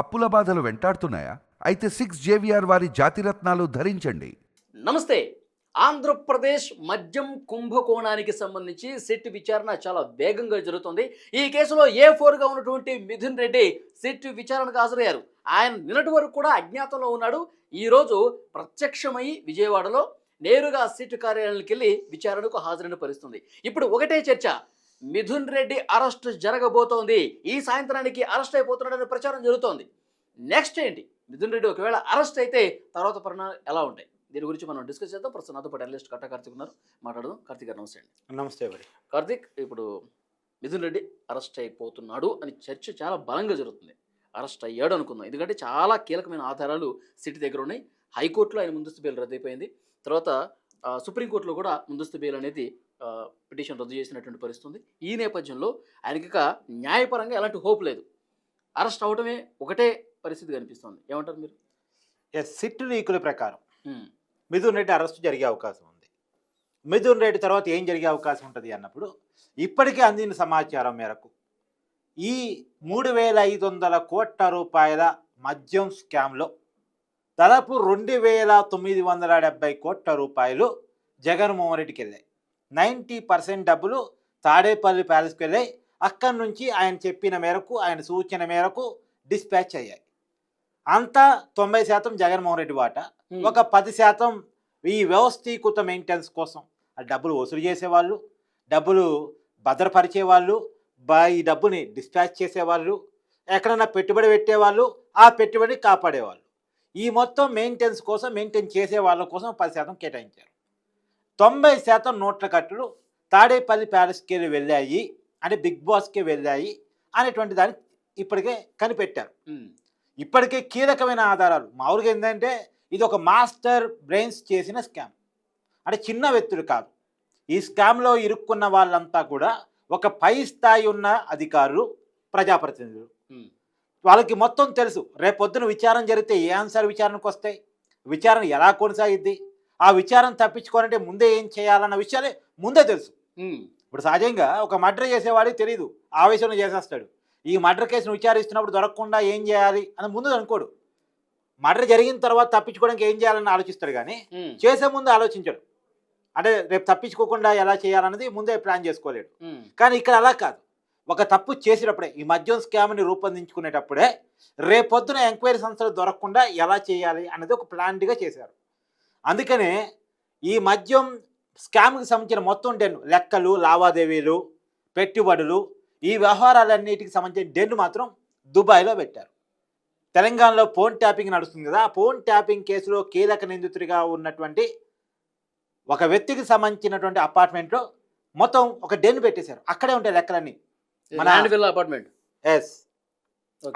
అప్పుల బాధలు వెంటాడుతున్నాయా? అయితే సిక్స్ జేవిఆర్ వారి జాతిరత్నాలు ధరించండి. నమస్తే. ఆంధ్రప్రదేశ్ మద్యం కుంభకోణానికి సంబంధించి సిట్ విచారణ చాలా వేగంగా జరుగుతుంది. ఈ కేసులో ఏ ఫోర్గా ఉన్నటువంటి మిథున్ రెడ్డి సిట్ విచారణకు హాజరయ్యారు. ఆయన నిన్నటి వరకు కూడా అజ్ఞాతంలో ఉన్నాడు. ఈరోజు ప్రత్యక్షమై విజయవాడలో నేరుగా సిట్ కార్యాలయానికి వెళ్ళి విచారణకు హాజరైన పరిస్థితుంది. ఇప్పుడు ఒకటే చర్చ. మిథున్ రెడ్డి అరెస్ట్ జరగబోతోంది. ఈ సాయంత్రానికి అరెస్ట్ అయిపోతున్నాడనే ప్రచారం జరుగుతోంది. నెక్స్ట్ ఏంటి? మిథున్ రెడ్డి ఒకవేళ అరెస్ట్ అయితే తర్వాత పరిణామాలు ఎలా ఉంటాయి? దీని గురించి మనం డిస్కస్ చేద్దాం. ప్రస్తుతం నాతో పాటు అనలిస్ట్ కట్టా కార్తిక్ ఉన్నారు. మాట్లాడదాం. కార్తిక్ గారు నమస్తే అండి. నమస్తే మరి కార్తిక్ ఇప్పుడు మిథున్ రెడ్డి అరెస్ట్ అయిపోతున్నాడు అని చర్చ చాలా బలంగా జరుగుతుంది. అరెస్ట్ అయ్యాడు అనుకుందాం. ఎందుకంటే చాలా కీలకమైన ఆధారాలు సిటీ దగ్గర ఉన్నాయి. హైకోర్టులో ఆయన ముందస్తు బెయిల్ రద్దయిపోయింది. తర్వాత సుప్రీంకోర్టులో కూడా ముందస్తు బెయిల్ అనేది పిటిషన్ రద్దు చేసినటువంటి పరిస్థితి ఉంది ఈ నేపథ్యంలో ఆయనకి న్యాయపరంగా ఎలాంటి హోప్ లేదు. అరెస్ట్ అవడమే ఒకటే పరిస్థితి కనిపిస్తుంది. ఏమంటారు మీరు? ఎస్ సిట్ లీకుల ప్రకారం మిథున్ రెడ్డి అరెస్ట్ జరిగే అవకాశం ఉంది. మిథున్ రెడ్డి తర్వాత ఏం జరిగే అవకాశం ఉంటుంది అన్నప్పుడు ఇప్పటికే అందిన సమాచారం మేరకు ఈ మూడు వేల ఐదు వందల కోట్ల రూపాయల మద్యం స్కామ్లో దాదాపు రెండు వేల తొమ్మిది వందల డెబ్బై కోట్ల రూపాయలు జగన్మోహన్ రెడ్డికి వెళ్ళాయి. నైంటీ పర్సెంట్ డబ్బులు తాడేపల్లి ప్యాలెస్కి వెళ్ళాయి. అక్కడి నుంచి ఆయన చెప్పిన మేరకు ఆయన సూచన మేరకు డిస్పాచ్ అయ్యాయి. అంతా తొంభై శాతం జగన్మోహన్ రెడ్డి వాటా ఒక పది శాతం ఈ వ్యవస్థీకృత మెయింటెనెన్స్ కోసం. ఆ డబ్బులు వసూలు చేసేవాళ్ళు డబ్బులు భద్రపరిచే వాళ్ళు బా ఈ డబ్బుని డిశ్చార్జ్ చేసేవాళ్ళు ఎక్కడైనా పెట్టుబడి పెట్టేవాళ్ళు ఆ పెట్టుబడి కాపాడేవాళ్ళు. ఈ మొత్తం మెయింటెనెన్స్ కోసం మెయింటైన్ చేసే వాళ్ళ కోసం పది శాతం కేటాయించారు. తొంభై శాతం నోట్ల కట్టులు తాడేపల్లి ప్యాలెస్కి వెళ్ళి వెళ్ళాయి అంటే బిగ్ బాస్కి వెళ్ళాయి అనేటువంటి దాన్ని ఇప్పటికే కనిపెట్టారు. ఇప్పటికే కీలకమైన ఆధారాలు. మామూలుగా ఏంటంటే ఇది ఒక మాస్టర్ బ్రెయిన్స్ చేసిన స్కామ్. అంటే చిన్న వ్యక్తులు కాదు. ఈ స్కామ్లో ఇరుక్కున్న వాళ్ళంతా కూడా ఒక పై స్థాయి ఉన్న అధికారులు ప్రజాప్రతినిధులు. వాళ్ళకి మొత్తం తెలుసు. రేపొద్దున విచారణ జరిగితే ఏ ఆన్సర్ విచారణకు వస్తాయి విచారణ ఎలా కొనసాగిద్ది? ఆ విచారణ తప్పించుకోవాలంటే ముందే ఏం చేయాలన్న విషయాలే ముందే తెలుసు. ఇప్పుడు సహజంగా ఒక మర్డర్ చేసేవాడికి తెలియదు ఆవేశంలో చేసేస్తాడు. ఈ మర్డర్ కేసును విచారిస్తున్నప్పుడు దొరకకుండా ఏం చేయాలి అని ముందు అనుకోడు. మర్డర్ జరిగిన తర్వాత తప్పించుకోవడానికి ఏం చేయాలని ఆలోచిస్తాడు కానీ చేసే ముందు ఆలోచించడు. అంటే రేపు తప్పించుకోకుండా ఎలా చేయాలన్నది ముందే ప్లాన్ చేసుకోలేడు. కానీ ఇక్కడ అలా కాదు. ఒక తప్పు చేసేటప్పుడే ఈ మద్యం స్కామ్ని రూపొందించుకునేటప్పుడే రేపొద్దున ఎంక్వైరీ సంస్థలు దొరకకుండా ఎలా చేయాలి అనేది ఒక ప్లాన్డ్గా చేశారు. అందుకనే ఈ మద్యం స్కామ్కి సంబంధించిన మొత్తం డెన్ లెక్కలు లావాదేవీలు పెట్టుబడులు ఈ వ్యవహారాలన్నిటికి సంబంధించిన డెన్ మాత్రం దుబాయ్లో పెట్టారు. తెలంగాణలో ఫోన్ ట్యాపింగ్ నడుస్తుంది కదా ఆ ఫోన్ ట్యాపింగ్ కేసులో కీలక నిందితుడిగా ఉన్నటువంటి ఒక వ్యక్తికి సంబంధించినటువంటి అపార్ట్మెంట్లో మొత్తం ఒక డెన్ పెట్టేశారు. అక్కడే ఉంటాయి లెక్కలన్నీ. మన- అపార్ట్మెంట్? ఎస్.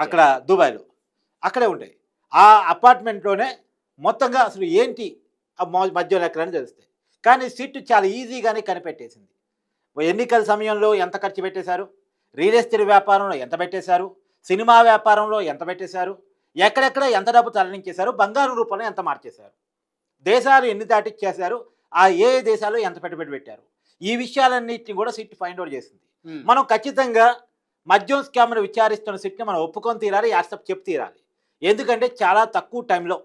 అక్కడ దుబాయ్లో. అక్కడే ఉంటాయి. ఆ అపార్ట్మెంట్లోనే మొత్తంగా అసలు ఏంటి ఆ మో- మధ్య లెక్కలని తెలుస్తాయి. కానీ సిట్ చాలా ఈజీగానే కనిపెట్టేసింది. ఎన్నికల సమయంలో ఎంత ఖర్చు పెట్టేశారు? రియల్ ఎస్టేట్ వ్యాపారంలో ఎంత పెట్టేశారు? సినిమా వ్యాపారంలో ఎంత పెట్టేశారు? ఎక్కడెక్కడ ఎంత డబ్బు తరలించేశారు? బంగారం రూపంలో ఎంత మార్చేశారు? దేశాలు ఎన్ని దాటిచ్చేశారు? ఆ ఏ దేశాల్లో ఎంత పెట్టుబడి పెట్టారు? ఈ విషయాలన్నింటినీ కూడా సిట్ ఫైండ్ అవుట్ చేసింది. మనం ఖచ్చితంగా మద్యం స్కామ్ను విచారిస్తున్న సిట్ని మనం ఒప్పుకొని తీరాలి యాక్సెప్ట్ చెప్పి తీరాలి. ఎందుకంటే చాలా తక్కువ టైంలో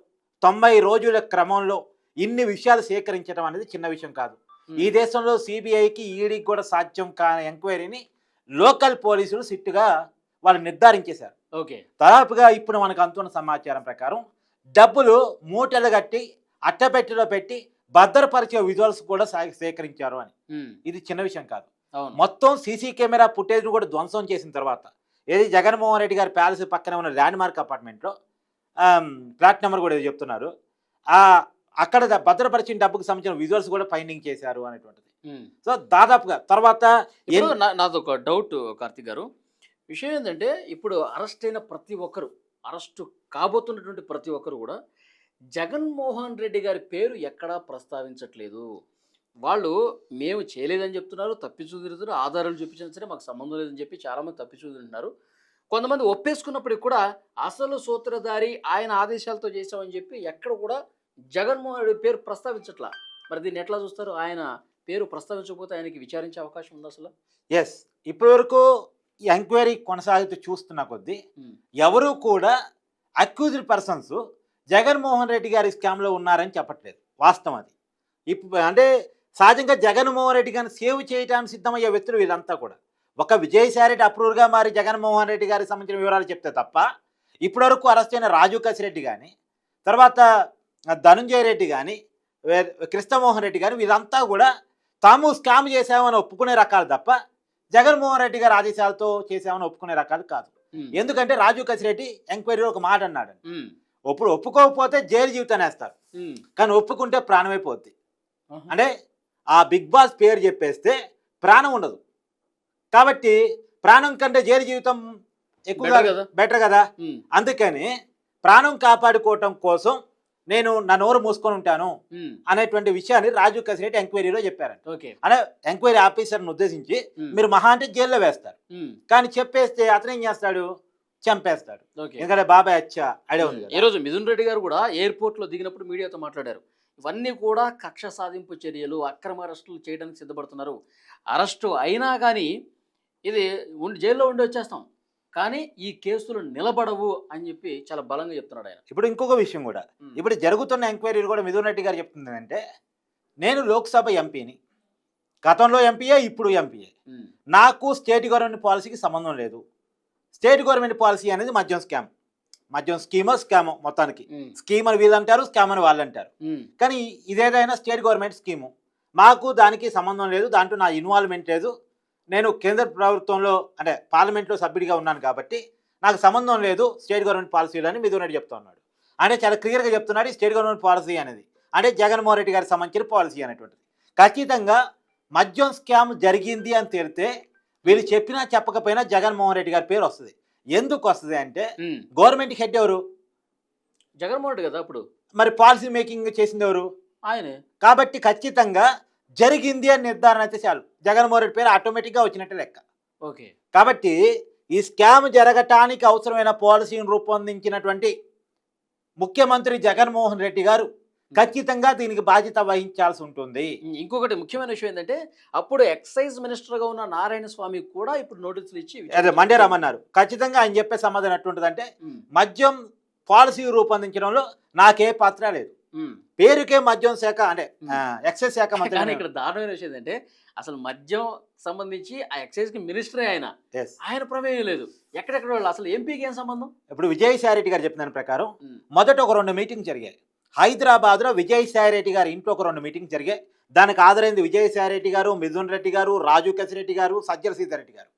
తొంభై రోజుల క్రమంలో ఇన్ని విషయాలు సేకరించడం అనేది చిన్న విషయం కాదు. ఈ దేశంలో సిబిఐకి ఈడీకి కూడా సాధ్యం కాని ఎంక్వైరీని లోకల్ పోలీసులు సిట్టుగా వాళ్ళు నిర్ధారించేశారు. ఓకే. దాదాపుగా ఇప్పుడు మనకు అందుతున్న సమాచారం ప్రకారం డబ్బులు మూటలు కట్టి అట్టపెట్టెలో పెట్టి భద్రపరిచే విజువల్స్ కూడా సేకరించారు అని. ఇది చిన్న విషయం కాదు. మొత్తం సీసీ కెమెరా ఫుటేజ్ను కూడా ధ్వంసం చేసిన తర్వాత ఏది జగన్మోహన్ రెడ్డి గారి ప్యాలెస్ పక్కనే ఉన్న ల్యాండ్ మార్క్ అపార్ట్మెంట్లో ఫ్లాట్ నెంబర్ కూడా చెప్తున్నారు. ఆ అక్కడ భద్రపరిచిన డబ్బుకు సంబంధించిన విజువల్స్ కూడా ఫైండింగ్ చేశారు అనేటువంటిది. సో దాదాపుగా తర్వాత నాది ఒక డౌట్ కార్తిక్ గారు. విషయం ఏంటంటే ఇప్పుడు అరెస్ట్ అయిన ప్రతి ఒక్కరు అరెస్టు కాబోతున్నటువంటి ప్రతి ఒక్కరు కూడా జగన్మోహన్ రెడ్డి గారి పేరు ఎక్కడా ప్రస్తావించట్లేదు. వాళ్ళు మేము చేయలేదని చెప్తున్నారు తప్పించు తిరుగుతున్నారు ఆధారాలు చూపించినా సరే మాకు సంబంధం లేదని చెప్పి చాలామంది తప్పించు తింటున్నారు కొంతమంది ఒప్పేసుకున్నప్పటికి కూడా అసలు సూత్రధారి ఆయన ఆదేశాలతో చేశామని చెప్పి ఎక్కడ కూడా జగన్మోహన్ రెడ్డి పేరు ప్రస్తావించట్లా? మరి దీన్ని ఎట్లా చూస్తారు? ఆయన పేరు ప్రస్తావించకపోతే ఆయనకి విచారించే అవకాశం ఉంది అసలు? ఎస్ ఇప్పటి వరకు ఈ ఎంక్వైరీ కొనసాగుతూ చూస్తున్న కొద్దీ ఎవరు కూడా అక్యూజ్డ్ పర్సన్స్ జగన్మోహన్ రెడ్డి గారి స్కామ్లో ఉన్నారని చెప్పట్లేదు. వాస్తవం అది. ఇప్పుడు అంటే సహజంగా జగన్మోహన్ రెడ్డి గారిని సేవ్ చేయడానికి సిద్ధమయ్యే వ్యక్తులు వీళ్ళంతా కూడా. ఒక విజయసాయి రెడ్డి అప్రూవర్గా మారి జగన్మోహన్ రెడ్డి గారికి సంబంధించిన వివరాలు చెప్తే తప్ప ఇప్పటివరకు అరెస్ట్ అయిన రాజు కసిరెడ్డి కానీ తర్వాత ధనుంజయ రెడ్డి కానీ కృష్ణమోహన్ రెడ్డి కానీ వీళ్ళంతా కూడా తాము స్కామ్ చేసామని ఒప్పుకునే రకాలు తప్ప జగన్మోహన్ రెడ్డి గారి ఆదేశాలతో చేసామని ఒప్పుకునే రకాలు కాదు. ఎందుకంటే రాజు కసిరెడ్డి ఎంక్వైరీలో ఒక మాట అన్నాడు ఇప్పుడు ఒప్పుకోకపోతే జైలు జీవితాన్ని వేస్తారు. కానీ ఒప్పుకుంటే ప్రాణమైపోద్ది. అంటే ఆ బిగ్ బాస్ పేరు చెప్పేస్తే ప్రాణం ఉండదు. కాబట్టి ప్రాణం కంటే జైలు జీవితం ఎక్కువగా కదా. బెటర్ కదా. అందుకని ప్రాణం కాపాడుకోవటం కోసం నేను నా నోరు మూసుకొని ఉంటాను అనేటువంటి విషయాన్ని రాజు కసిరెడ్డి ఎంక్వైరీలో చెప్పారంట. ఓకే. అంటే ఎంక్వైరీ ఆఫీసర్ని ఉద్దేశించి మీరు మహా అంటే జైల్లో వేస్తారు. కానీ చెప్పేస్తే అతను ఏం చేస్తాడు? చంపేస్తాడు. ఓకే. ఎందుకంటే బాబాయ్ అచ్చా ఐడియా ఉంది. ఈ రోజు మిథున్ రెడ్డి గారు కూడా ఎయిర్పోర్ట్లో దిగినప్పుడు మీడియాతో మాట్లాడారు. ఇవన్నీ కూడా కక్ష సాధింపు చర్యలు అక్రమ అరెస్టులు చేయడానికి సిద్ధపడుతున్నారు. అరెస్టు అయినా కానీ ఇది ఉండి జైల్లో ఉండి వచ్చేస్తాం. కానీ ఈ కేసులు నిలబడవు అని చెప్పి చాలా బలంగా చెప్తున్నాడు ఆయన. ఇప్పుడు ఇంకొక విషయం కూడా. ఇప్పుడు జరుగుతున్న ఎంక్వైరీలు కూడా మిథున్ రెడ్డి గారు చెప్తుంది అంటే నేను లోక్సభ ఎంపీని గతంలో ఎంపీయే ఇప్పుడు ఎంపీయే. ఉమ్, నాకు స్టేట్ గవర్నమెంట్ పాలసీకి సంబంధం లేదు. స్టేట్ గవర్నమెంట్ పాలసీ అనేది మద్యం స్కామ్. మద్యం స్కీమో స్కామో మొత్తానికి. స్కీమ్ అని వీళ్ళు అంటారు స్కామ్ అని వాళ్ళు అంటారు కానీ ఇదేదైనా స్టేట్ గవర్నమెంట్ స్కీము. మాకు దానికి సంబంధం లేదు దాంట్లో నా ఇన్వాల్వ్మెంట్ లేదు. నేను కేంద్ర ప్రభుత్వంలో అంటే పార్లమెంట్లో సభ్యుడిగా ఉన్నాను కాబట్టి నాకు సంబంధం లేదు స్టేట్ గవర్నమెంట్ పాలసీలు అని మిథున్ రెడ్డి చెప్తా ఉన్నాడు. అంటే చాలా క్లియర్గా చెప్తున్నాడు స్టేట్ గవర్నమెంట్ పాలసీ అనేది. అంటే జగన్మోహన్ రెడ్డి గారికి సంబంధించిన పాలసీ అనేటువంటిది. ఖచ్చితంగా మద్యం స్కామ్ జరిగింది అని తేలితే వీళ్ళు చెప్పినా చెప్పకపోయినా జగన్మోహన్ రెడ్డి గారి పేరు వస్తుంది. ఎందుకు వస్తుంది అంటే. గవర్నమెంట్ హెడ్ ఎవరు? జగన్మోహన్ రెడ్డి కదా అప్పుడు? మరి పాలసీ మేకింగ్ చేసింది ఎవరు? ఆయనే. కాబట్టి ఖచ్చితంగా జరిగింది అని నిర్ధారణ అయితే చాలు. జగన్మోహన్ రెడ్డి పేరు ఆటోమేటిక్గా వచ్చినట్టే లెక్క. ఓకే. కాబట్టి ఈ స్కామ్ జరగటానికి అవసరమైన పాలసీని రూపొందించినటువంటి ముఖ్యమంత్రి జగన్మోహన్ రెడ్డి గారు ఖచ్చితంగా దీనికి బాధ్యత వహించాల్సి ఉంటుంది. ఇంకొకటి ముఖ్యమైన విషయం ఏంటంటే అప్పుడు ఎక్సైజ్ మినిస్టర్గా ఉన్న నారాయణ స్వామి కూడా ఇప్పుడు నోటీసులు ఇచ్చి అదే మండే రమ్మన్నారు. ఖచ్చితంగా ఆయన చెప్పే సమాధానం ఎట్టుంటుందంటే మద్యం పాలసీ రూపొందించడంలో నాకే పాత్ర లేదు. పేరుకే మద్యం శాఖ అంటే ఎక్సైజ్ శాఖ మంత్రి కానీ ఇక్కడ దారుణమైన విషయం ఏంటంటే అసలు మద్యం సంబంధించి ఆ ఎక్సైజ్కి మినిస్టరే ఆయన. ఆయన ప్రమేయం లేదు. ఎక్కడెక్కడ వాళ్ళు? అసలు ఎంపీకి ఏం సంబంధం? ఇప్పుడు విజయసాయి రెడ్డి గారు చెప్పిన దాని ప్రకారం మొదట ఒక రెండు మీటింగ్ జరిగాయి. హైదరాబాద్లో విజయసాయి రెడ్డి గారి ఇంట్లో ఒక రెండు మీటింగ్ జరిగాయి. దానికి ఆదరైంది విజయసాయి రెడ్డి గారు మిథున్ రెడ్డి గారు రాజు కసిరెడ్డి గారు సజ్జల సీతారెడ్డి గారు.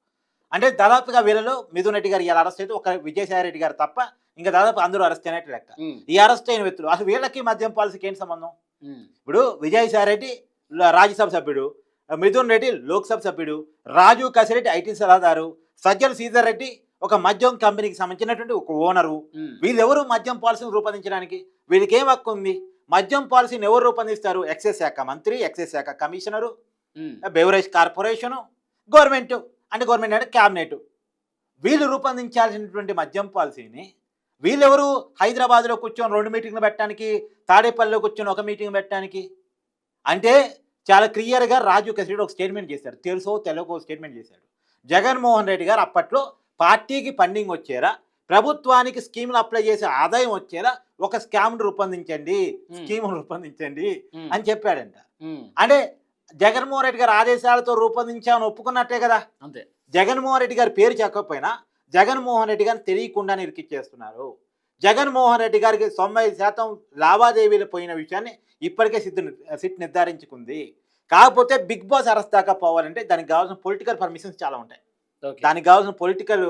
అంటే దాదాపుగా వీళ్ళలో మిథున్ రెడ్డి గారు ఇలా అరెస్ట్ అయితే ఒక విజయసాయి రెడ్డి గారు తప్ప ఇంకా దాదాపు అందరూ అరెస్ట్ అయినట్టు లెక్క. ఈ అరెస్ట్ అయిన వ్యక్తులు అసలు వీళ్ళకి మద్యం పాలసీకి ఏంటి సంబంధం? ఇప్పుడు విజయసాయి రెడ్డి రాజ్యసభ సభ్యుడు మిథున్ రెడ్డి లోక్సభ సభ్యుడు రాజు కసిరెడ్డి ఐటీ సలహాదారు సజ్జల శ్రీధర్ రెడ్డి ఒక మద్యం కంపెనీకి సంబంధించినటువంటి ఒక ఓనరు. వీళ్ళెవరు మద్యం పాలసీని రూపొందించడానికి? వీళ్ళకి ఏం హక్కు ఉంది? మద్యం పాలసీని ఎవరు రూపొందిస్తారు? ఎక్సైజ్ శాఖ మంత్రి ఎక్సైజ్ శాఖ కమిషనరు బెవరేజ్ కార్పొరేషను గవర్నమెంట్. అంటే గవర్నమెంట్ అంటే క్యాబినెట్ వీళ్ళు రూపొందించాల్సినటువంటి మద్యం పాలసీని వీళ్ళెవరు? హైదరాబాద్లో కూర్చొని రెండు మీటింగ్లు పెట్టడానికి తాడేపల్లిలో కూర్చొని ఒక మీటింగ్ పెట్టడానికి? అంటే చాలా క్లియర్గా రాజు కసిరెడ్డి ఒక స్టేట్మెంట్ చేశారు తెలుసో తెలియకో స్టేట్మెంట్ చేశాడు. జగన్మోహన్ రెడ్డి గారు అప్పట్లో పార్టీకి ఫండింగ్ వచ్చేలా ప్రభుత్వానికి స్కీములు అప్లై చేసే ఆదాయం వచ్చేలా ఒక స్కామ్ను రూపొందించండి స్కీమ్ రూపొందించండి అని చెప్పాడంట. అంటే జగన్మోహన్ రెడ్డి గారి ఆదేశాలతో రూపొందించామని ఒప్పుకున్నట్టే కదా. అంతే. జగన్మోహన్ రెడ్డి గారి పేరు చెప్పకపోయినా జగన్మోహన్ రెడ్డి గారిని తెలియకుండా ఇరికిచ్చేస్తున్నారు జగన్మోహన్ రెడ్డి గారికి తొంభై శాతం లావాదేవీలు పోయిన విషయాన్ని ఇప్పటికే సిద్ధ సిట్ నిర్ధారించుకుంది. కాకపోతే బిగ్ బాస్ అరెస్ట్ దాకా పోవాలంటే దానికి కావాల్సిన పొలిటికల్ పర్మిషన్స్ చాలా ఉంటాయి. దానికి కావాల్సిన పొలిటికల్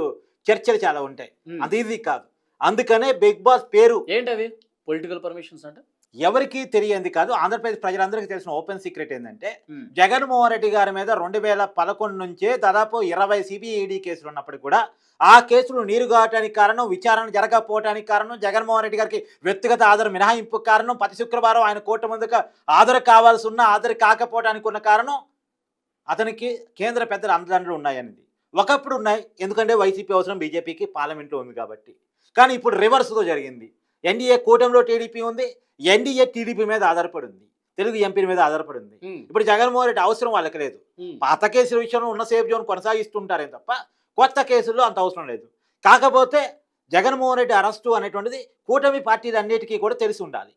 చర్చలు చాలా ఉంటాయి. అది ఈజీ కాదు. అందుకనే బిగ్ బాస్ పేరు ఏంటవి పొలిటికల్ పర్మిషన్స్ అంటే? ఎవరికి తెలియంది కాదు. ఆంధ్రప్రదేశ్ ప్రజలందరికీ తెలిసిన ఓపెన్ సీక్రెట్ ఏంటంటే జగన్మోహన్ రెడ్డి గారి మీద రెండు వేల పదకొండు నుంచే దాదాపు ఇరవై సిబిఐడి కేసులు ఉన్నప్పటికీ కూడా ఆ కేసులు నీరు కావటానికి కారణం విచారణ జరగకపోవటానికి కారణం జగన్మోహన్ రెడ్డి గారికి వ్యక్తిగత ఆధార మినహాయింపు కారణం ప్రతి శుక్రవారం ఆయన కోర్టు ముందుగా హాజరు కావాల్సి ఉన్న హాజరు కాకపోవటానికి ఉన్న కారణం అతనికి కేంద్ర పెద్దల అండదండలు ఉన్నాయనేది. ఒకప్పుడు ఉన్నాయి. ఎందుకంటే వైసీపీ అవసరం బీజేపీకి పార్లమెంట్లో ఉంది కాబట్టి. కానీ ఇప్పుడు రివర్స్తో జరిగింది. ఎన్డీఏ కూటమిలో టీడీపీ ఉంది ఎన్డీఏ టీడీపీ మీద ఆధారపడి ఉంది తెలుగు ఎంపీ మీద ఆధారపడి ఉంది ఇప్పుడు జగన్మోహన్ రెడ్డి అవసరం వాళ్ళకి లేదు. పాత కేసుల విషయంలో ఉన్న సేఫ్ జోన్ కొనసాగిస్తుంటారే తప్ప కొత్త కేసుల్లో అంత అవసరం లేదు. కాకపోతే జగన్మోహన్ రెడ్డి అరెస్టు అనేటువంటిది కూటమి పార్టీలు అన్నిటికీ కూడా తెలిసి ఉండాలి.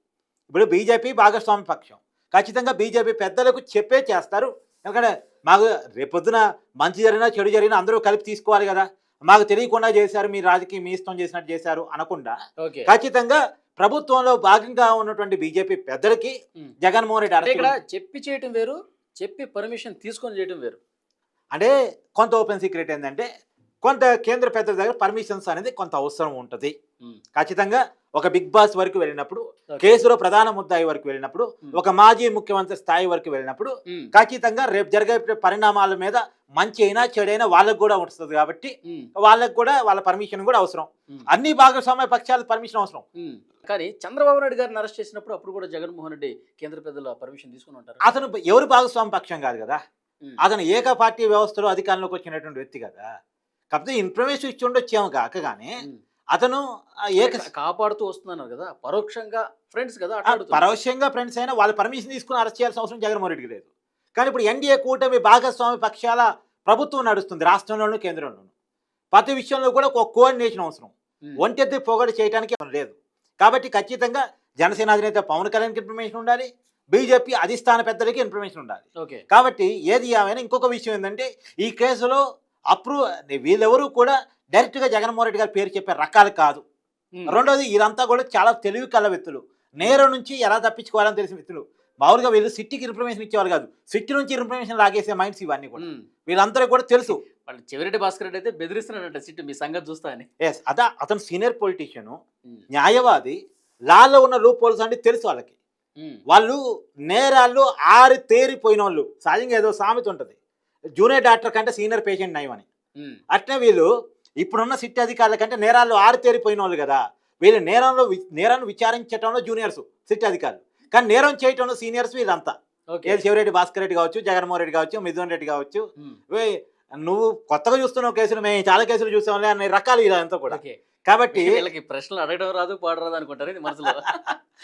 ఇప్పుడు బీజేపీ భాగస్వామి పక్షం. ఖచ్చితంగా బీజేపీ పెద్దలకు చెప్పే చేస్తారు. ఎందుకంటే మాకు రేపొద్దున మంచి జరిగినా చెడు జరిగినా అందరూ కలిపి తీసుకోవాలి కదా. మాకు తెలియకుండా చేశారు మీ రాజకీయం మీ ఇష్టం చేసినట్టు చేశారు అనకుండా ఖచ్చితంగా ప్రభుత్వంలో భాగంగా ఉన్నటువంటి బీజేపీ పెద్దలకి. జగన్మోహన్ రెడ్డి ఇక్కడ చెప్పి చేయటం వేరు చెప్పి పర్మిషన్ తీసుకొని చేయటం వేరు అంటే కొంత ఓపెన్ సీక్రెట్ ఏంటంటే కొంత కేంద్ర పెద్దల దగ్గర పర్మిషన్స్ అనేది కొంత అవసరం ఉంటుంది. ఖచ్చితంగా ఒక బిగ్ బాస్ వరకు వెళ్ళినప్పుడు. కేసులో ప్రధాన ముద్దాయి వరకు వెళ్ళినప్పుడు. ఒక మాజీ ముఖ్యమంత్రి స్థాయి వరకు వెళ్ళినప్పుడు. ఖచ్చితంగా రేపు జరిగే పరిణామాల మీద మంచి అయినా చెడైనా వాళ్ళకు కూడా ఉంటుంది కాబట్టి. వాళ్ళకు కూడా వాళ్ళ పర్మిషన్ కూడా అవసరం. అన్ని భాగస్వామ్య పక్షాల పర్మిషన్ అవసరం. కానీ చంద్రబాబు నాయుడు గారిని అరెస్ట్ చేసినప్పుడు అప్పుడు కూడా జగన్మోహన్ రెడ్డి కేంద్ర పెద్దల పర్మిషన్ తీసుకుని ఉంటారు అతను ఎవరు భాగస్వామ్య పక్షం కాదు కదా. అతను ఏక పార్టీ వ్యవస్థలో అధికారంలోకి వచ్చినటువంటి వ్యక్తి కదా కాకపోతే ఇన్ఫర్మేషన్ ఇచ్చి ఉండొచ్చేమో కాక కానీ. అతను ఏక కాపాడుతూ వస్తున్నారు కదా పరోక్షంగా ఫ్రెండ్స్ కదా. పరోక్షంగా ఫ్రెండ్స్ అయినా వాళ్ళ పర్మిషన్ తీసుకుని అరెస్ట్ చేయాల్సిన అవసరం జగన్మోహన్ రెడ్డికి లేదు. కానీ ఇప్పుడు ఎన్డీఏ కూటమి భాగస్వామి పక్షాల ప్రభుత్వం నడుస్తుంది రాష్ట్రంలోనూ కేంద్రంలోనూ. ప్రతి విషయంలో కూడా ఒక కోఆర్డినేషన్ అవసరం. ఒంటెత్తి పొగడు చేయడానికి లేదు. కాబట్టి ఖచ్చితంగా జనసేన అధినేత పవన్ కళ్యాణ్కి ఇన్ఫర్మేషన్ ఉండాలి బీజేపీ అధిష్టాన పెద్దలకి ఇన్ఫర్మేషన్ ఉండాలి. ఓకే. కాబట్టి ఏది ఏమైనా ఇంకొక విషయం ఏంటంటే ఈ కేసులో అప్రూవ్ వీళ్ళెవరూ కూడా డైరెక్ట్గా జగన్మోహన్ రెడ్డి గారి పేరు చెప్పే రకాలు కాదు. రెండోది వీరంతా కూడా చాలా తెలివి కళ్ళ వ్యక్తులు. నేరం నుంచి ఎలా తప్పించుకోవాలని తెలిసిన వ్యక్తులు. మామూలుగా వీళ్ళు సిట్టికి ఇన్ఫర్మేషన్ ఇచ్చేవారు కాదు. సిట్టి నుంచి ఇన్ఫర్మేషన్ లాగేసే మైండ్స్ ఇవన్నీ కూడా. వీళ్ళందరూ కూడా తెలుసు. వాళ్ళు చెవిరెడ్డి భాస్కర్ రెడ్డి అయితే బెదిరిస్తున్నాడంట సిట్టు మీ సంగతి చూస్తా అని. ఎస్ అదా అతను సీనియర్ పొలిటీషియన్. న్యాయవాది లాలో ఉన్న లూప్ పోల్స్ అంటే తెలుసు వాళ్ళకి. వాళ్ళు నేరాల్లో ఆరి తేరిపోయిన వాళ్ళు సహజంగా ఏదో సామెత ఉంటుంది. జూనియర్ డాక్టర్ కంటే సీనియర్ పేషెంట్ నయం అని ఉమ్. అట్నే వీళ్ళు ఇప్పుడున్న సిట్ అధికారుల కంటే నేరాల్లో ఆరి తేరిపోయిన వాళ్ళు కదా. వీళ్ళు నేరంలో నేరాన్ని విచారించడంలో జూనియర్స్ సిట్ అధికారులు. కానీ నేరం చేయటంలో సీనియర్స్ వీళ్ళంతా. ఓకే. ఏది శివరెడ్డి భాస్కర్ రెడ్డి కావచ్చు జగన్మోహన్ రెడ్డి కావచ్చు మిథున్ రెడ్డి కావచ్చు. నువ్వు కొత్తగా చూస్తున్నావు కేసులు మేము చాలా కేసులు చూసాంలే అనే రకాలు వీళ్ళంతా కూడా. కాబట్టి వీళ్ళకి ప్రశ్నలు అడగడం రాదు పాడరాదు అనుకుంటారు ఇది మనసులో.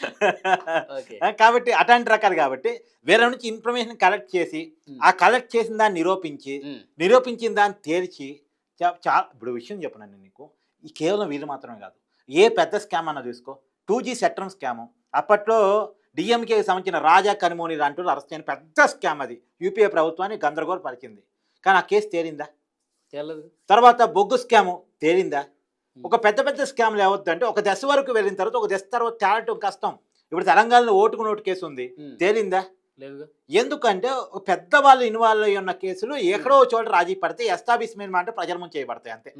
కాబట్టి అట్లాంటి రకాలు కాబట్టి వేరే నుంచి ఇన్ఫర్మేషన్ కలెక్ట్ చేసి. ఆ కలెక్ట్ చేసిన దాన్ని నిరూపించి. నిరూపించిన దాన్ని తేల్చి చా- చా ఇప్పుడు విషయం చెప్పను నేను నీకు? ఈ కేవలం వీళ్ళు మాత్రమే కాదు. ఏ పెద్ద స్కామ్ అన్న చూసుకో. Two G spectrum scam. అప్పట్లో డిఎంకేకి సంబంధించిన రాజా కనిమోని లాంటి అరెస్ట్ అయిన పెద్ద స్కామ్ అది. యూపీఏ ప్రభుత్వాన్ని గందరగోళ పరిచింది. కానీ ఆ కేసు తేలిందా? తెల్లదు తర్వాత బొగ్గు స్కాము తేలిందా? ఒక పెద్ద పెద్ద స్కామ్లు ఏవద్దు అంటే ఒక దశ వరకు వెళ్ళిన తర్వాత ఒక దశ తర్వాత తేలటం కష్టం. ఇప్పుడు తెలంగాణలో ఓటుకు నోటు కేసు ఉంది. తేలిందా? లేదుగా. ఎందుకంటే పెద్ద వాళ్ళు ఇన్వాల్వ్ అయి ఉన్న కేసులు ఎక్కడో చోట రాజీ పడితే ఎస్టాబ్లిష్మెంట్ అంటే ప్రజల ముందు చేయబడతాయి అంతే.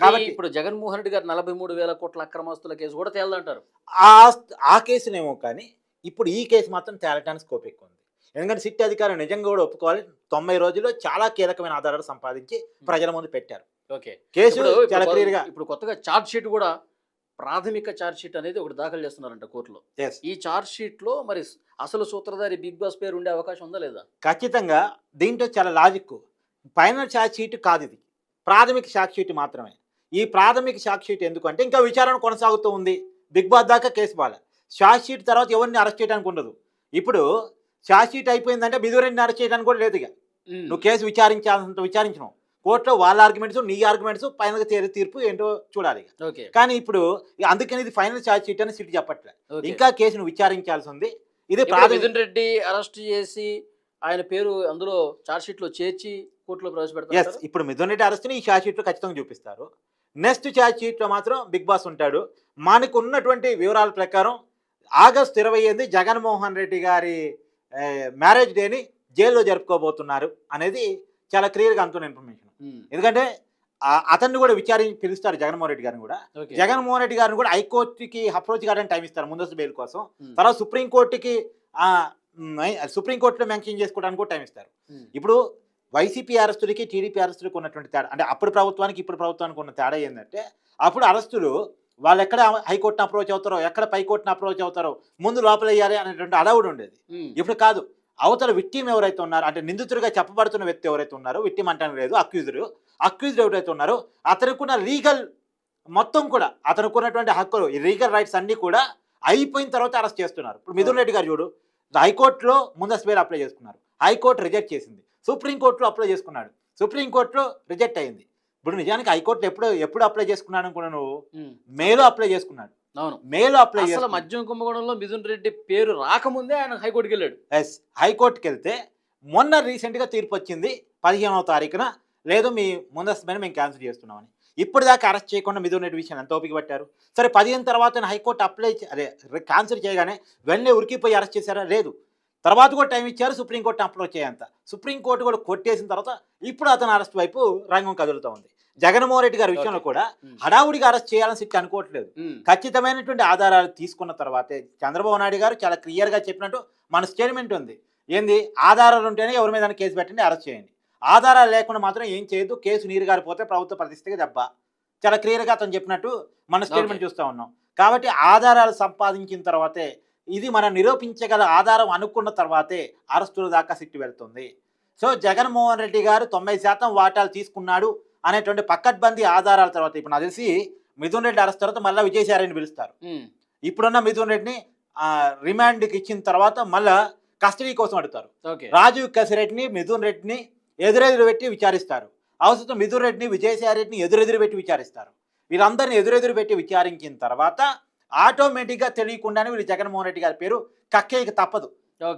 కాబట్టి- ఇప్పుడు జగన్మోహన్ రెడ్డి గారు నలభై మూడు వేల కోట్ల అక్రమస్తుల కేసు కూడా తేలదంటారు. ఆ ఆ కేసునేమో కానీ ఇప్పుడు ఈ కేసు మాత్రం తేలటానికి స్కోప్ ఎక్కువ ఉంది. ఎందుకంటే సిట్ అధికారులు నిజంగా కూడా ఒప్పుకోవాలి. తొంభై రోజుల్లో చాలా కీలకమైన ఆధారాలు సంపాదించి ప్రజల ముందు పెట్టారు. ఓకే. కేసు చాలా ఇప్పుడు క్లియర్గా ఇప్పుడు కొత్తగా చార్జ్ షీట్ కూడా ప్రాథమిక చార్జ్ షీట్ అనేది ఒకటి దాఖలు చేస్తున్నారంట కోర్టులో. ఈ చార్జ్ షీట్లో మరి అసలు సూత్రధారి బిగ్ బాస్ పేరు ఉండే అవకాశం ఉందా లేదా? ఖచ్చితంగా దీంట్లో చాలా లాజిక్. ఫైనల్ ఛార్జ్ షీట్ కాదు ఇది. ప్రాథమిక సాక్షి షీట్ మాత్రమే. ఈ ప్రాథమిక సాక్షి షీట్ ఎందుకంటే ఇంకా విచారణ కొనసాగుతూ ఉంది. బిగ్ బాస్ దాకా కేసు బాల. షార్ట్ షీట్ తర్వాత ఎవరిని అరెస్ట్ చేయడానికి ఉండదు. ఇప్పుడు షార్ట్ షీట్ అయిపోయిందంటే బిదురెడ్డిని అరెస్ట్ చేయడానికి కూడా లేదు ఇక. నువ్వు కేసు విచారించాల్సినంత విచారించను కోర్టులో వాళ్ళ ఆర్గ్యుమెంట్స్ నీ ఆర్గ్యుమెంట్స్ ఫైనల్గా తేలి తీర్పు ఏంటో చూడాలి కానీ ఇప్పుడు అందుకని ఇది ఫైనల్ ఛార్జ్ షీట్ అని సిట్ చెప్పట్లే. ఇంకా కేసును విచారించాల్సి ఉంది. ఇది మిథున్ రెడ్డి అరెస్ట్ చేసి ఆయన పేరు అందులో చార్జ్ షీట్లో చేర్చి కోర్టులో ప్రవేశపెడతారు ఇప్పుడు మిథున్ రెడ్డి అరెస్ట్ని ఈ ఛార్జ్ షీట్లో ఖచ్చితంగా చూపిస్తారు. నెక్స్ట్ ఛార్జ్ షీట్లో మాత్రం బిగ్ బాస్ ఉంటాడు. మనకు ఉన్నటువంటి వివరాల ప్రకారం ఆగస్టు ఇరవై ఎనిమిది జగన్మోహన్ రెడ్డి గారి మ్యారేజ్ డేని జైల్లో జరుపుకోబోతున్నారు అనేది చాలా క్లియర్గా అందుతున్న ఇన్ఫర్మేషన్ ఎందుకంటే ఆ- అతన్ని కూడా విచారించి పిలుస్తారు జగన్మోహన్ రెడ్డి గారిని కూడా. జగన్మోహన్ రెడ్డి గారిని కూడా హైకోర్టుకి అప్రోచ్ కావడానికి టైం ఇస్తారు ముందస్తు బెయిల్ కోసం. ఉమ్. తర్వాత సుప్రీంకోర్టుకి సుప్రీంకోర్టులో మెన్షన్ చేసుకోవడానికి కూడా టైం ఇస్తారు. ఉమ్. ఇప్పుడు వైసీపీ అరెస్టులకి టీడీపీ అరెస్టులకు ఉన్నటువంటి తేడా అంటే అప్పుడు ప్రభుత్వానికి ఇప్పుడు ప్రభుత్వానికి ఉన్న తేడా ఏంటంటే అప్పుడు అరెస్టులు వాళ్ళు ఎక్కడ హైకోర్టును అప్రోచ్ అవుతారో ఎక్కడ పైకోర్టును అప్రోచ్ అవుతారో ముందు లోపల వేయాలి అనేటువంటి అడవుడు ఉండేది. ఇప్పుడు కాదు అవతల విక్టిమ్ ఎవరైతే ఉన్నారో అంటే నిందితుడిగా చెప్పబడుతున్న వ్యక్తి ఎవరైతే ఉన్నారో విక్టిమ్ అంటాను లేదు అక్యూజర్ అక్యూజర్ ఎవరైతే ఉన్నారో అతనికున్న లీగల్ మొత్తం కూడా అతనుకున్నటువంటి హక్కులు ఈ లీగల్ రైట్స్ అన్నీ కూడా అయిపోయిన తర్వాత అరెస్ట్ చేస్తున్నారు. ఇప్పుడు మిథున్ రెడ్డి గారు చూడు హైకోర్టులో ముందస్తు బెయిల్ అప్లై చేసుకున్నారు. హైకోర్టు రిజెక్ట్ చేసింది. సుప్రీంకోర్టులో అప్లై చేసుకున్నాడు. సుప్రీంకోర్టులో రిజెక్ట్ అయింది. ఇప్పుడు నిజానికి హైకోర్టు ఎప్పుడు ఎప్పుడు అప్లై చేసుకున్నాడు అనుకున్నా నువ్వు మేలో అప్లై చేసుకున్నాడు. అవును. మేలో అప్లై అసలు మద్యం కుంభకోణంలో మిథున్ రెడ్డి పేరు రాకముందే ఆయన హైకోర్టుకి వెళ్ళాడు. ఎస్ హైకోర్టుకి వెళ్తే మొన్న రీసెంట్గా తీర్పు వచ్చింది పదిహేనవ తారీఖున. లేదు మీ ముందస్తు పైన మేము క్యాన్సిల్ చేస్తున్నామని. ఇప్పుడు దాకా అరెస్ట్ చేయకుండా మిథున్ రెడ్డి విషయం ఎంత ఓపిక పట్టారు? సరే పదిహేను తర్వాత హైకోర్టు అప్లై అదే క్యాన్సిల్ చేయగానే వెంటనే ఉరికిపోయి అరెస్ట్ చేశారా? లేదు. తర్వాత కూడా టైం ఇచ్చారు సుప్రీంకోర్టు అప్లోడ్ చేయంత. సుప్రీంకోర్టు కూడా కొట్టేసిన తర్వాత ఇప్పుడు అతను అరెస్ట్ వైపు రంగం కదులుతూ ఉంది. జగన్మోహన్ రెడ్డి గారి విషయంలో. కూడా హడావుడిగా అరెస్ట్ చేయాలని సిట్ అనుకోవట్లేదు. ఖచ్చితమైనటువంటి ఆధారాలు తీసుకున్న తర్వాతే చంద్రబాబు నాయుడు గారు చాలా క్లియర్గా చెప్పినట్టు మన స్టేట్మెంట్ ఉంది. ఏంది? ఆధారాలు ఉంటేనే ఎవరి మీద కేసు పెట్టండి అరెస్ట్ చేయండి. ఆధారాలు లేకుండా మాత్రం ఏం చేయొద్దు కేసు నీరు గారిపోతే ప్రభుత్వ ప్రతిష్టగా దెబ్బ. చాలా క్లియర్గా అతను చెప్పినట్టు మన స్టేట్మెంట్. చూస్తూ ఉన్నాం. కాబట్టి ఆధారాలు సంపాదించిన తర్వాతే ఇది మనం నిరూపించగల ఆధారం అనుకున్న తర్వాతే అరెస్టుల దాకా సిట్టు వెళ్తుంది. సో జగన్మోహన్ రెడ్డి గారు తొంభై శాతం వాటాలు తీసుకున్నాడు అనేటువంటి పక్కడ్బందీ ఆధారాల తర్వాత ఇప్పుడు నాకు తెలిసి మిథున్ రెడ్డి అరెస్ట్ తర్వాత మళ్ళీ విజయసాయిని పిలుస్తారు. ఇప్పుడున్న మిథున్ రెడ్డిని రిమాండ్కి ఇచ్చిన తర్వాత మళ్ళా కస్టడీ కోసం అడుగుతారు. ఓకే. రాజీవ్ కసిరెడ్డిని మిథున్ రెడ్డిని ఎదురెదురు పెట్టి విచారిస్తారు. అవసరం మిథున్ రెడ్డిని విజయసాయి రెడ్డిని ఎదురెదురు పెట్టి విచారిస్తారు. వీళ్ళందరిని ఎదురెదురు పెట్టి విచారించిన తర్వాత ఆటోమేటిక్గా తెలియకుండానే వీళ్ళు జగన్మోహన్ రెడ్డి గారి పేరు కక్కేయక తప్పదు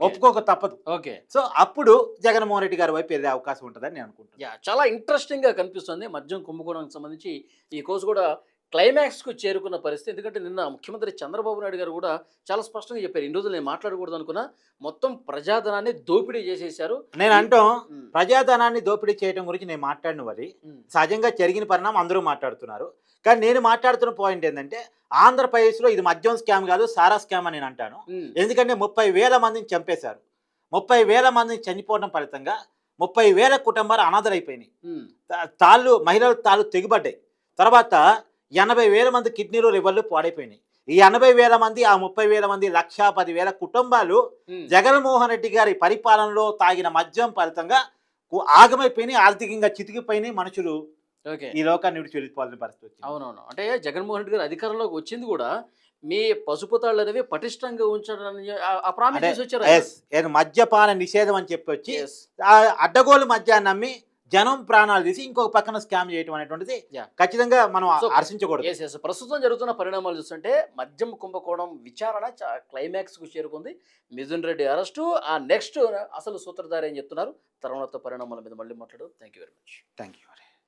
ఒప్పుకోక తప్పదు. ఓకే. సో అప్పుడు జగన్మోహన్ రెడ్డి గారి వైపు వెళ్ళే అవకాశం ఉంటుందని నేను అనుకుంటున్నాను. చాలా ఇంట్రెస్టింగ్గా కనిపిస్తుంది. మద్యం కుంభకోణానికి సంబంధించి ఈ కోర్సు కూడా క్లైమాక్స్కు చేరుకున్న పరిస్థితి. ఎందుకంటే నిన్న ముఖ్యమంత్రి చంద్రబాబు నాయుడు గారు కూడా చాలా స్పష్టంగా చెప్పారు. ఇన్ని రోజులు నేను మాట్లాడకూడదు అనుకున్నా మొత్తం ప్రజాధనాన్ని దోపిడీ చేసేసారు. నేను అంటాం ప్రజాధనాన్ని దోపిడీ చేయడం గురించి నేను మాట్లాడిన వరి. సహజంగా జరిగిన పరిణామం అందరూ మాట్లాడుతున్నారు. కానీ నేను మాట్లాడుతున్న పాయింట్ ఏంటంటే ఆంధ్రప్రదేశ్లో ఇది మద్యం స్కామ్ కాదు సారా స్కామ్ అని నేను అంటాను. ఎందుకంటే ముప్పై వేల మందిని చంపేశారు. ముప్పై వేల మందిని చనిపోవడం ఫలితంగా ముప్పై వేల కుటుంబాలు అనాథలైపోయినాయి. తాళ్ళు మహిళల తాళ్ళు తెగిపడ్డాయి తర్వాత ఎనభై వేల మంది కిడ్నీలు లివర్లు పాడైపోయినాయి. ఈ ఎనభై వేల మంది ఆ ముప్పై వేల మంది లక్షా పది వేల కుటుంబాలు. జగన్మోహన్ రెడ్డి గారి పరిపాలనలో తాగిన మద్యం ఫలితంగా ఆగమైపోయినాయి ఆర్థికంగా చితికిపోయినాయి మనుషులు. ఓకే. ఈ లోకాన్ని విడిచి వెళ్ళిపోవాల్సిన పరిస్థితి అవునవును. అంటే జగన్మోహన్ రెడ్డి గారు అధికారంలోకి వచ్చింది కూడా మీ పసుపు తాళ్ళు అనేవి పటిష్టంగా ఏదో మద్యపాన నిషేధం అని చెప్పి వచ్చి అడ్డగోలు మద్యాన్ని నమ్మి జనం ప్రాణాలు తీసి ఇంకొక పక్కన స్కామ్ చేయడం అనేటువంటిది. ఖచ్చితంగా మనం హర్షించకూడదు ప్రస్తుతం జరుగుతున్న పరిణామాలు చూస్తుంటే మద్యం కుంభకోణం విచారణ క్లైమాక్స్కు చేరుకుంది. మిథున్ రెడ్డి అరెస్టు. ఆ నెక్స్ట్ అసలు సూత్రధారి అని చెప్తున్నారు? తర్వాత పరిణామాల మీద మళ్ళీ మాట్లాడు thank you very much thank you